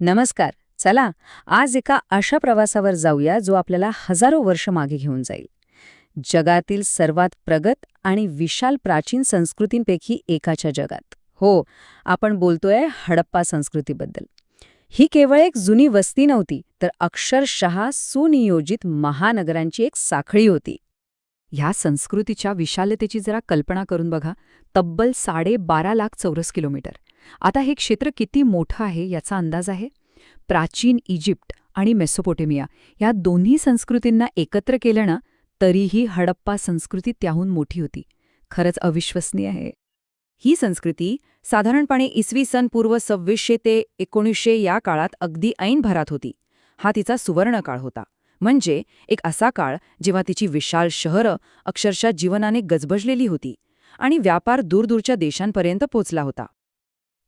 नमस्कार. चला आज एका अशा प्रवासावर जाऊया जो आपल्याला हजारो वर्ष मागे घेऊन जाईल. जगातील सर्वात प्रगत आणि विशाल प्राचीन संस्कृतींपैकी एकाच्या जगात. हो आपण बोलतोय हडप्पा संस्कृतीबद्दल. ही केवळ एक जुनी वस्ती नव्हती तर अक्षरशः सुनियोजित महानगरांची एक साखळी होती. ह्या संस्कृतीच्या विशालतेची जरा कल्पना करून बघा. तब्बल साडे बारा लाख चौरस किलोमीटर. आता हे क्षेत्र किती मोठं आहे याचा अंदाज आहे? प्राचीन इजिप्त आणि मेसोपोटेमिया या दोन्ही संस्कृतींना एकत्र केलं ना तरीही हडप्पा संस्कृती त्याहून मोठी होती. खरंच अविश्वसनीय आहे. ही संस्कृती साधारणपणे इसवी सन पूर्व सव्वीसशे ते एकोणीसशे या काळात अगदी ऐन भरात होती. हा तिचा सुवर्ण काळ होता. म्हणजे एक असा काळ जेव्हा तिची विशाल शहरं अक्षरशः जीवनाने गजबजलेली होती आणि व्यापार दूरदूरच्या देशांपर्यंत पोचला होता.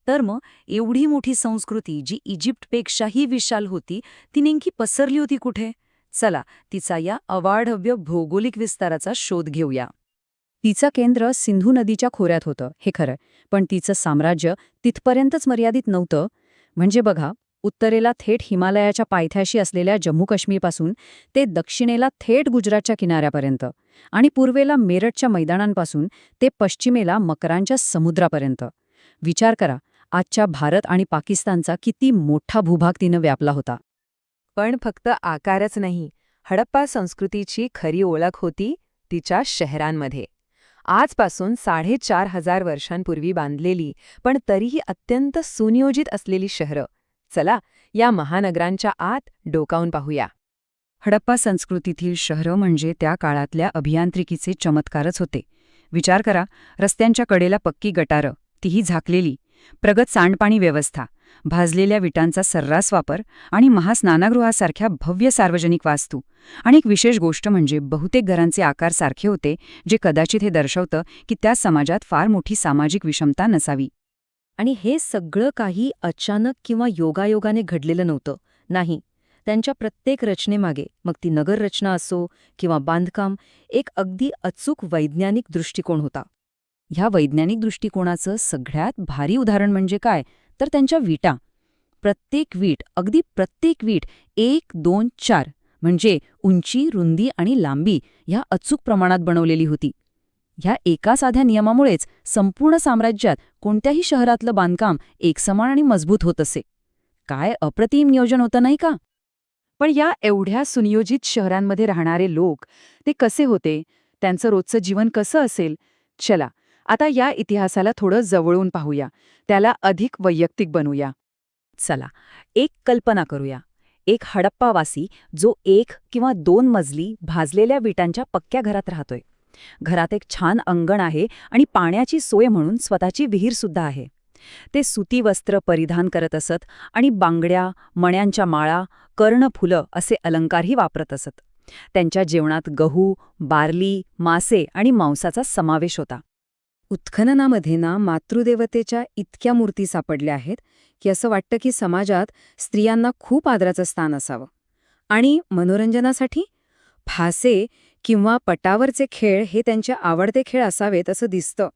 तर मग एवढी मोठी संस्कृती जी इजिप्तपेक्षाही विशाल होती ती नेमकी पसरली होती कुठे? चला तिचा या अवाढव्य भौगोलिक विस्ताराचा शोध घेऊया. तिचं केंद्र सिंधू नदीच्या खोऱ्यात होतं हे खरं. पण तिचं साम्राज्य तिथपर्यंतच मर्यादित नव्हतं. म्हणजे बघा उत्तरेला थेट हिमालयाच्या पायथ्याशी असलेल्या जम्मू काश्मीरपासून ते दक्षिणेला थेट गुजरातच्या किनाऱ्यापर्यंत आणि पूर्वेला मेरठच्या मैदानांपासून ते पश्चिमेला मकरांच्या समुद्रापर्यंत. विचार करा आजच्या भारत आणि पाकिस्तानचा किती मोठा भूभाग तिनं व्यापला होता. पण फक्त आकारच नाही हडप्पा संस्कृतीची खरी ओळख होती तिच्या शहरांमध्ये. आजपासून साडेचार हजार वर्षांपूर्वी बांधलेली पण तरीही अत्यंत सुनियोजित असलेली शहरं. चला या महानगरांच्या आत डोकावून पाहूया. हडप्पा संस्कृतीतील शहरं म्हणजे त्या काळातल्या अभियांत्रिकीचे चमत्कारच होते. विचार करा रस्त्यांच्या कडेला पक्की गटारं तीही झाकलेली. प्रगत सांडपाणी व्यवस्था भाजलेल्या विटांचा सर्रास वापर आणि महास्नानागृहासारख्या भव्य सार्वजनिक वास्तू. आणि एक विशेष गोष्ट म्हणजे बहुतेक घरांचे आकार सारखे होते जे कदाचित हे दर्शवतं की त्या समाजात फार मोठी सामाजिक विषमता नसावी. आणि हे सगळं काही अचानक किंवा योगायोगाने घडलेलं नव्हतं नाही. त्यांच्या प्रत्येक रचनेमागे मग ती नगररचना असो किंवा बांधकाम एक अगदी अचूक वैज्ञानिक दृष्टिकोन होता. ह्या वैज्ञानिक दृष्टिकोनाचं सगळ्यात भारी उदाहरण म्हणजे काय? तर त्यांच्या विटा. प्रत्येक वीट अगदी प्रत्येक वीट एक दोन चार म्हणजे उंची रुंदी आणि लांबी ह्या अचूक प्रमाणात बनवलेली होती. ह्या एका साध्या नियमामुळेच संपूर्ण साम्राज्यात कोणत्याही शहरातलं बांधकाम एकसमान आणि मजबूत होत असे. काय अप्रतिम नियोजन होतं नाही का? पण या एवढ्या सुनियोजित शहरांमध्ये राहणारे लोक ते कसे होते? त्यांचं रोजचं जीवन कसं असेल? चला आता या इतिहासाला थोडं जवळून पाहूया. त्याला अधिक वैयक्तिक बनूया. चला एक कल्पना करूया. एक हडप्पावासी जो एक किंवा दोन मजली भाजलेल्या विटांच्या पक्क्या घरात राहतोय. घरात एक छान अंगण आहे आणि पाण्याची सोय म्हणून स्वतःची विहीरसुद्धा आहे. ते सुती वस्त्र परिधान करत असत आणि बांगड्या मण्यांच्या माळा कर्णफुलं असे अलंकारही वापरत असत. त्यांच्या जेवणात गहू बार्ली मासे आणि मांसाचा समावेश होता. उत्खननामध्ये ना मातृदेवतेच्या इतक्या मूर्ती सापडल्या आहेत की असं वाटतं की समाजात स्त्रियांना खूप आदराचं स्थान असावं. आणि मनोरंजनासाठी? फासे किंवा पटावरचे खेळ हे त्यांचे आवडते खेळ असावेत असं दिसतं.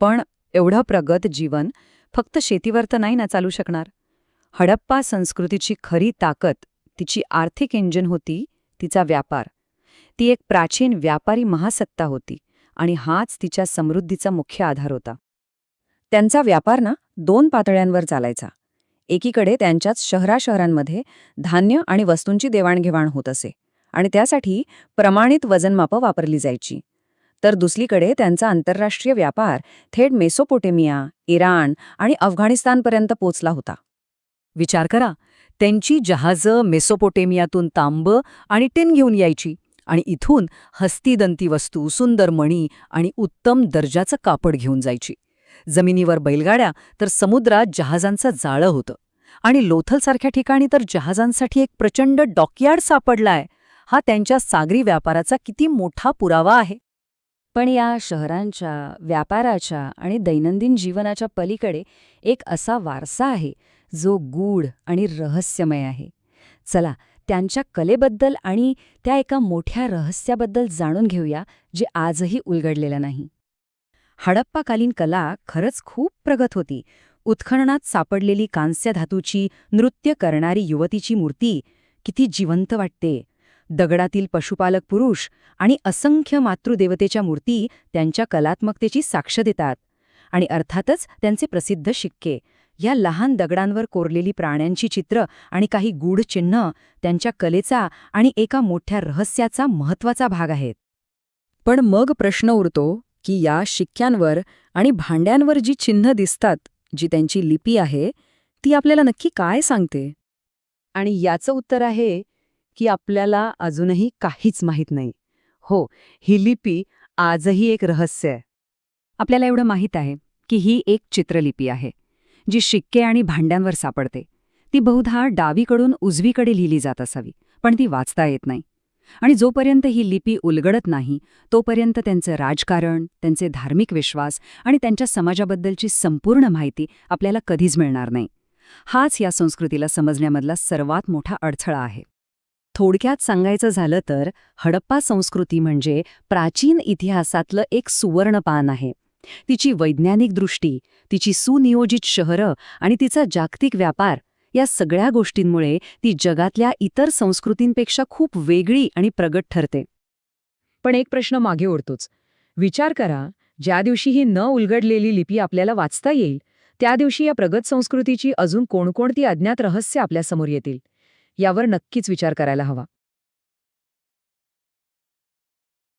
पण एवढं प्रगत जीवन फक्त शेतीवर तर नाही ना चालू शकणार. हडप्पा संस्कृतीची खरी ताकद तिची आर्थिक इंजिन होती तिचा व्यापार. ती एक प्राचीन व्यापारी महासत्ता होती. आणि हाच तिच्या समृद्धीचा मुख्य आधार होता. त्यांचा व्यापार ना दोन पातळ्यांवर चालायचा. एकीकडे त्यांच्याच शहराशहरांमध्ये धान्य आणि वस्तूंची देवाणघेवाण होत असे आणि त्यासाठी प्रमाणित वजनमापं वापरली जायची. तर दुसरीकडे त्यांचा आंतरराष्ट्रीय व्यापार थेट मेसोपोटेमिया इराण आणि अफगाणिस्तानपर्यंत पोचला होता. विचार करा त्यांची जहाजं मेसोपोटेमियातून तांब आणि टिन घेऊन यायची. आणि इथून हस्तीदंती वस्तू सुंदर मणी आणि उत्तम दर्जाचं कापड घेऊन जायची. जमिनीवर बैलगाड्या तर समुद्रात जहाजांचं जाळं होतं. आणि लोथलसारख्या ठिकाणी तर जहाजांसाठी एक प्रचंड डॉकयार्ड सापडलाय. हा त्यांच्या सागरी व्यापाराचा किती मोठा पुरावा आहे. पण या शहरांच्या व्यापाराच्या आणि दैनंदिन जीवनाच्या पलीकडे एक असा वारसा आहे जो गूढ आणि रहस्यमय आहे. चला त्यांच्या कलेबद्दल आणि त्या एका मोठ्या रहस्याबद्दल जाणून घेऊया जे आजही उलगडलेलं नाही. हडप्पाकालीन कला खरंच खूप प्रगत होती. उत्खननात सापडलेली कांस्य धातूची नृत्य करणारी युवतीची मूर्ती किती जिवंत वाटते. दगडातील पशुपालक पुरुष आणि असंख्य मातृदेवतेच्या मूर्ती त्यांच्या कलात्मकतेची साक्ष देतात आणि अर्थातच त्यांचे प्रसिद्ध शिक्के. या लहान दगडांवर कोरलेली प्राण्यांची चित्र आणि काही गूढ चिन्ह त्यांच्या कलेचा आणि एका मोठ्या रहस्याचा महत्त्वाचा भाग आहेत. पण मग प्रश्न उरतो की या शिक्क्यांवर आणि भांड्यांवर जी चिन्ह दिसतात जी त्यांची लिपी आहे ती आपल्याला नक्की काय सांगते? आणि याचं उत्तर आहे की आपल्याला अजूनही काहीच माहीत नाही. हो ही लिपी आजही एक रहस्य आहे. आपल्याला एवढं माहीत आहे की ही एक चित्रलिपी आहे. जी शिक्के आणि भांड्यांवर सापडते. ती बहुधा डावीकडून उजवीकडे लिहिली जात असावी पण ती वाचता येत नाही. आणि जोपर्यंत ही लिपी उलगडत नाही तोपर्यंत त्यांचं राजकारण त्यांचे धार्मिक विश्वास आणि त्यांच्या समाजाबद्दलची संपूर्ण माहिती आपल्याला कधीच मिळणार नाही. हाच या संस्कृतीला समजण्यामधला सर्वात मोठा अडथळा आहे. थोडक्यात सांगायचं झालं तर हडप्पा संस्कृती म्हणजे प्राचीन इतिहासातलं एक सुवर्णपान आहे. तिची वैज्ञानिक दृष्टी तिची सुनियोजित शहरं आणि तिचा जागतिक व्यापार या सगळ्या गोष्टींमुळे ती जगातल्या इतर संस्कृतींपेक्षा खूप वेगळी आणि प्रगट ठरते. पण एक प्रश्न मागे ओढतोच. विचार करा ज्या दिवशी ही न उलगडलेली लिपी आपल्याला वाचता येईल त्या दिवशी या प्रगत संस्कृतीची अजून कोणकोणती अज्ञात रहस्य आपल्यासमोर येतील यावर नक्कीच विचार करायला हवा.